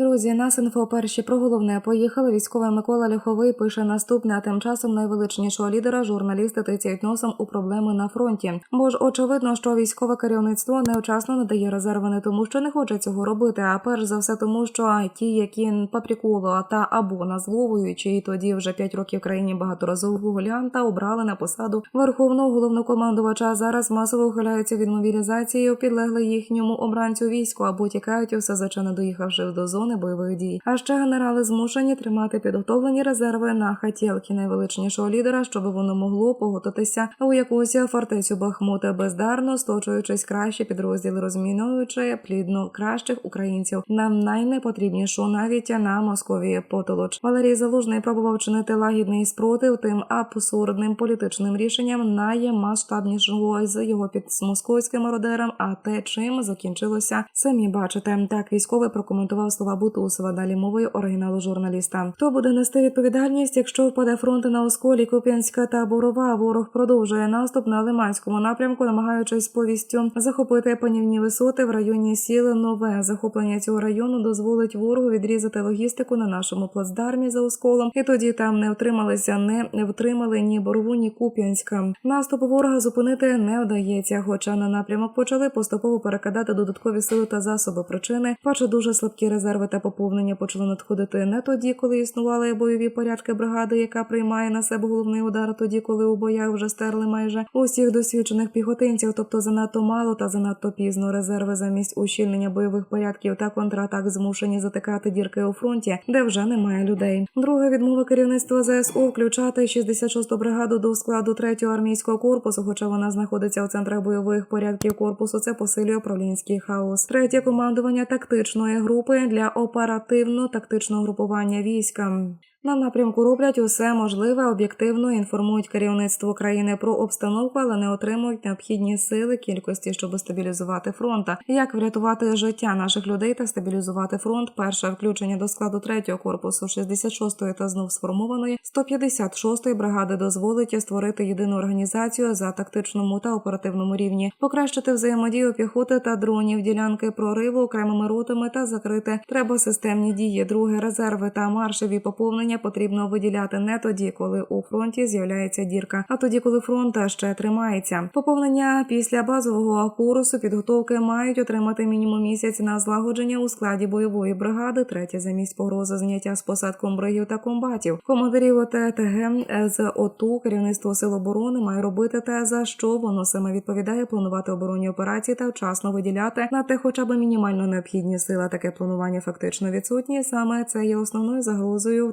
Друзі, нас інфо перші про головне поїхали. Військовий Микола Ляховий пише наступне. А тим часом найвеличнішого лідера журналісти тицяють носом у проблеми на фронті. Бо ж очевидно, що військове керівництво невчасно надає резерви не тому, що не хоче цього робити, а перш за все тому, що ті, які по та або на зловуючи, і тоді вже п'ять років країні багаторазового гулянта обрали на посаду верховного головнокомандувача. Зараз масово ухиляються від мобілізації, підлегли їхньому обранцю війську або тікають усе за не доїхавши до зони бойових дій. А ще генерали змушені тримати підготовлені резерви на хатєлки найвеличнішого лідера, щоб воно могло поготитися у якусь фортецю Бахмута бездарно, сточуючись кращі підрозділи, розмінуючи плідно кращих українців. Нам найнепотрібнішу навіть на Московії потолоч. Валерій Залужний пробував чинити лагідний спротив тим абсурдним політичним рішенням наймасштабнішого з його під московським мародером. А те, чим закінчилося, самі бачите. Так військовий прокоментував слова Бутусова. Далі мовою оригіналу журналіста. Хто буде нести відповідальність, якщо впаде фронт на осколі Куп'янська та Борова? Ворог продовжує наступ на Лиманському напрямку, намагаючись повістю захопити панівні висоти в районі сіли нове. Захоплення цього району дозволить ворогу відрізати логістику на нашому плацдармі за осколом, і тоді там не втрималися, не втримали ні Борову, ні Куп'янська. Наступ ворога зупинити не вдається, хоча на напрямок почали поступово перекидати додаткові сили та засоби причини. Перше дуже слабкі резерви та поповнення почали надходити не тоді, коли існували бойові порядки бригади, яка приймає на себе головний удар, тоді, коли у боях вже стерли майже усіх досвідчених піхотинців, тобто занадто мало та занадто пізно. Резерви замість ущільнення бойових порядків та контратак змушені затикати дірки у фронті, де вже немає людей. Друга відмова керівництва ЗСУ включати 66-ту бригаду до складу 3-го армійського корпусу, хоча вона знаходиться у центрах бойових порядків корпусу. Це посилює управлінський хаос. Третє командування тактичної групи для оперативно-тактичного групування війська. На напрямку роблять усе можливе, об'єктивно інформують керівництво країни про обстановку, але не отримують необхідні сили кількості, щоб стабілізувати фронт. Як врятувати життя наших людей та стабілізувати фронт? Перше включення до складу 3-го корпусу 66-ї та знов сформованої 156-ї бригади дозволить створити єдину організацію за тактичному та оперативному рівні, покращити взаємодію піхоти та дронів, ділянки прориву окремими ротами та закрити треба системні дії. Друге резерви та маршеві поповнення потрібно виділяти не тоді, коли у фронті з'являється дірка, а тоді, коли фронт ще тримається. Поповнення після базового курсу підготовки мають отримати мінімум місяць на злагодження у складі бойової бригади. Третє замість погрози зняття з посад комбригів та комбатів. Командирів ОТТГ з ОТУ керівництво сил оборони має робити те, за що воно саме відповідає планувати оборонні операції та вчасно виділяти на те, хоча б мінімально необхідні сили. Таке планування фактично відсутні. Саме це є основною загрозою